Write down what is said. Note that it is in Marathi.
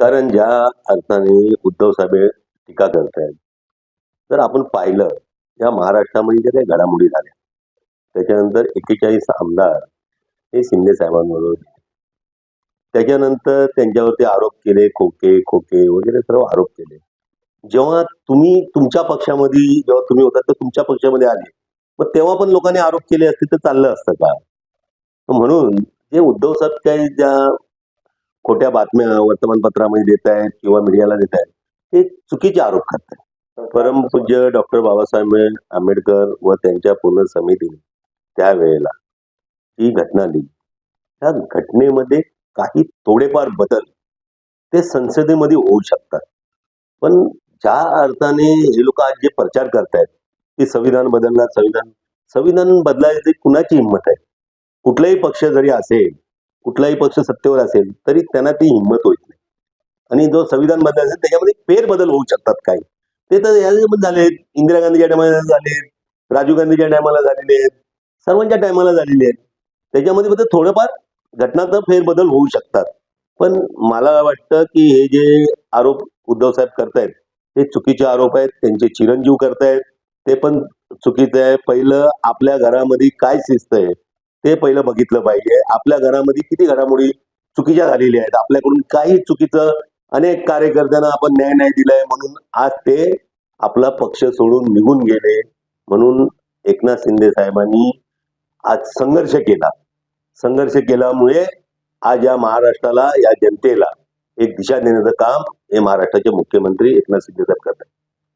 कारण ज्या अर्थाने उद्धव साहेब टीका करतायत जर आपण पाहिलं या महाराष्ट्रामध्ये ज्या काही घडामोडी झाल्या त्याच्यानंतर एकेचाळीस आमदार हे शिंदे साहेबांबरोबर गेले. त्याच्यानंतर त्यांच्यावरती आरोप केले खोके खोके वगैरे सर्व आरोप केले. जेव्हा तुम्ही तुमच्या पक्षामध्ये जेव्हा तुम्ही होता तर तुमच्या पक्षामध्ये आले. मग तेव्हा पण लोकांनी आरोप केले असते तर चाललं असतं का? म्हणून जे उद्धव साहेब काही ज्या खोट्या बातम्या वर्तमानपत्रामध्ये देत आहेत किंवा मीडियाला देत आहेत ते चुकीचे आरोप करतात परमपूज्य डॉक्टर बाबासाहेब आंबेडकर व त्यांच्या पूर्ण समितीने त्यावेळेला ही घटना लिहिली. त्या घटनेमध्ये काही थोडेफार बदल ते संसदेमध्ये होऊ शकतात. पण ज्या अर्थाने हे लोक आज जे प्रचार करतायत की संविधान बदलणार संविधान संविधान बदलायची कुणाची हिंमत आहे? कुठलाही पक्ष जरी असेल कुठलाही पक्ष सत्तेवर असेल तरी त्यांना ती हिंमत होत नाही. आणि जो संविधान बदलायचं त्याच्यामध्ये फेरबदल होऊ शकतात काही. ते तर याच्यामध्ये झाले इंदिरा गांधीच्या टायमाला झालेत. राजीव गांधीच्या टायमाला झालेले आहेत. सर्वांच्या टायमाला झालेले आहेत. त्याच्यामध्ये फक्त थोडंफार घटनाचा फेरबदल होऊ शकतात. पण मला वाटतं की हे जे आरोप उद्धव साहेब करतायत हे चुकीचे आरोप आहेत. त्यांचे चिरंजीव करतायत. ते पण चुकीचं आहे. पहिलं आपल्या घरामध्ये काय शिस्त आहे? ते पहिलं बघितलं पाहिजे. आपल्या घरामध्ये किती घडामोडी चुकीच्या झालेल्या आहेत. आपल्याकडून काही चुकीचं अनेक कार्यकर्त्यांना आपण न्याय नाही दिलाय म्हणून आज ते आपला पक्ष सोडून निघून गेले म्हणून एकनाथ शिंदे साहेबांनी आज संघर्ष केला. संघर्ष केल्यामुळे आज या महाराष्ट्राला या जनतेला एक दिशा देण्याचं काम हे महाराष्ट्राचे मुख्यमंत्री एकनाथ शिंदे साहेब करतात.